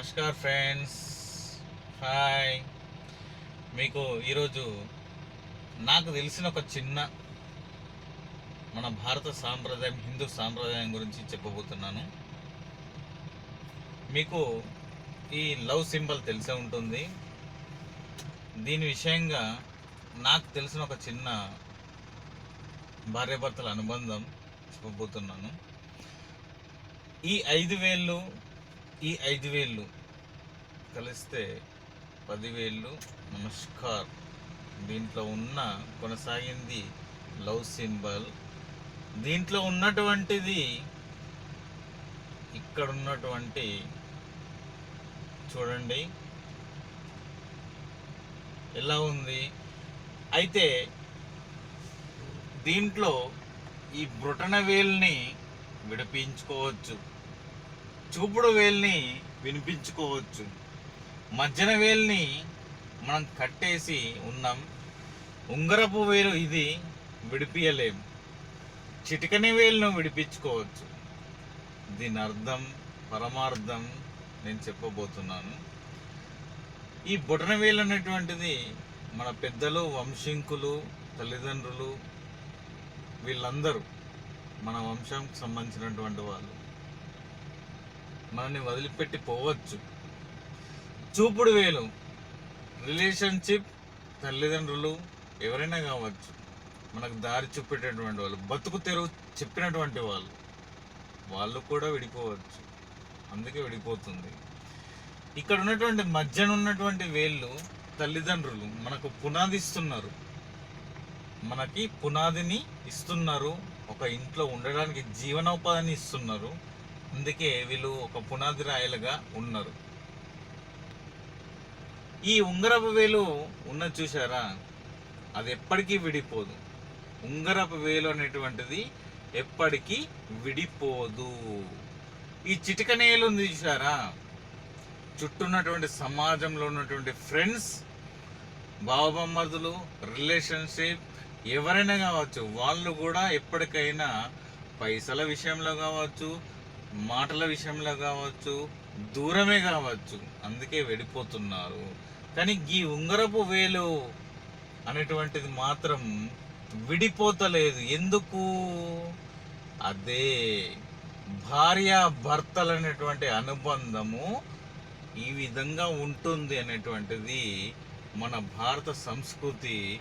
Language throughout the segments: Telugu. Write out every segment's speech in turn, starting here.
నమస్కార్ ఫ్రెండ్స్. హాయ్ మీకు ఈరోజు నాకు తెలిసిన ఒక చిన్న మన భారత సాంప్రదాయం హిందూ సాంప్రదాయం గురించి చెప్పబోతున్నాను. మీకు ఈ లవ్ సింబల్ తెలిసే ఉంటుంది. దీని విషయంగా నాకు తెలిసిన ఒక చిన్న భార్యాభర్తల అనుబంధం చెప్పబోతున్నాను. ఈ ఐదు వేళ్ళు ఈ ఐదు వేళ్ళు కలిస్తే పదివేళ్ళు నమస్కార్. దీంట్లో ఉన్న కొనసాగింది లవ్ సింబల్. దీంట్లో ఉన్నటువంటిది ఇక్కడ ఉన్నటువంటి చూడండి. ఎలా ఉంది? అయితే దీంట్లో ఈ బ్రుటన వేల్ని విడిపించుకోవచ్చు. చూపుడు వేల్ని వినిపించుకోవచ్చు. మధ్యన వేల్ని మనం కట్టేసి ఉన్నాం. ఉంగరపు వేలు ఇది విడిపియలేము చిటికని వేలును విడిపించుకోవచ్చు. దీని అర్థం పరమార్థం నేను చెప్పబోతున్నాను. ఈ బొటన వేలు అనేటువంటిది మన పెద్దలు వంశింకులు తల్లిదండ్రులు వీళ్ళందరూ మన వంశంకు సంబంధించినటువంటి వాళ్ళు. మనల్ని వదిలిపెట్టి పోవచ్చు. చూపుడు వేలు. రిలేషన్షిప్ తల్లిదండ్రులు ఎవరైనా కావచ్చు. మనకు దారి చూపేటటువంటి వాళ్ళు బతుకు తెరువు చెప్పినటువంటి వాళ్ళు. వాళ్ళు కూడా విడిపోవచ్చు. అందుకే విడిపోతుంది. ఇక్కడ ఉన్నటువంటి మధ్యన ఉన్నటువంటి వేళ్ళు తల్లిదండ్రులు మనకు పునాది ఇస్తున్నారు మనకి పునాదిని ఇస్తున్నారు. ఒక ఇంట్లో ఉండడానికి జీవనోపాధిని ఇస్తున్నారు. అందుకే వీళ్ళు ఒక పునాది రాయలుగా ఉన్నారు. ఈ ఉంగరపు వేలు ఉన్న చూసారా అది ఎప్పటికీ విడిపోదు. ఉంగరపు వేలు అనేటువంటిది ఎప్పటికీ విడిపోదు. ఈ చిటికనేలు ఉంది చూసారా చుట్టూ ఉన్నటువంటి సమాజంలో ఉన్నటువంటి ఫ్రెండ్స్ బావబొమ్మర్దులు రిలేషన్షిప్ ఎవరైనా కావచ్చు వాళ్ళు కూడా ఎప్పటికైనా పైసల విషయంలో కావచ్చు మాటల విషయంలో కావచ్చు దూరమే కావచ్చు అందుకే వెళ్ళిపోతున్నారు. కానీ ఈ ఉంగరపు వేలు అనేటువంటిది మాత్రం విడిపోతలేదు. ఎందుకు? అదే భార్య భర్తలు అనేటువంటి అనుబంధము ఈ విధంగా ఉంటుంది అనేటువంటిది మన భారత సంస్కృతి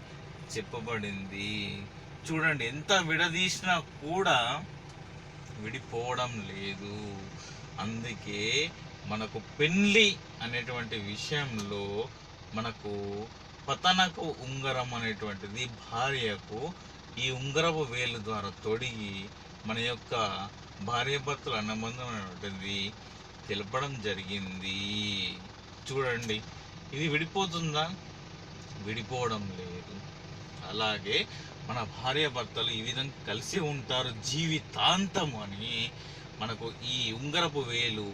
చెప్పబడింది. చూడండి ఎంత విడదీసినా కూడా విడిపోవడం లేదు. అందుకే మనకు పెళ్ళి అనేటువంటి విషయంలో మనకు పతనకు ఉంగరం అనేటువంటిది భార్యకు ఈ ఉంగరపు వేలు ద్వారా తొడిగి మన యొక్క భార్యాభర్తల అనుబంధం అనేటువంటిది తెలపడం జరిగింది. చూడండి ఇది విడిపోతుందా? విడిపోవడం లేదు. అలాగే మన భార్యాభర్తలు ఈ విధంగా కలిసి ఉంటారు జీవితాంతం అని మనకు ఈ ఉంగరపు వేలు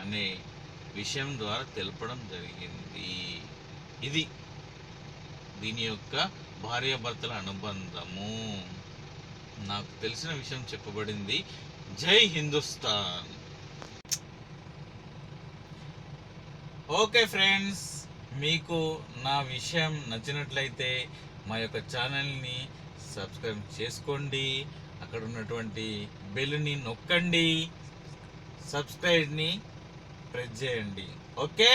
అనే విషయం ద్వారా తెలపడం జరిగింది. ఇది దీని యొక్క భార్యాభర్తల అనుబంధము. నాకు తెలిసిన విషయం చెప్పబడింది. జై హిందుస్థాన్. ఓకే ఫ్రెండ్స్ మీకు నా విషయం నచ్చినట్లయితే మా యొక్క ఛానల్ని సబ్స్క్రైబ్ చేసుకోండి. అక్కడ ఉన్నటువంటి బెల్ని నొక్కండి. సబ్స్క్రైబ్ని ప్రెస్ చేయండి. ఓకే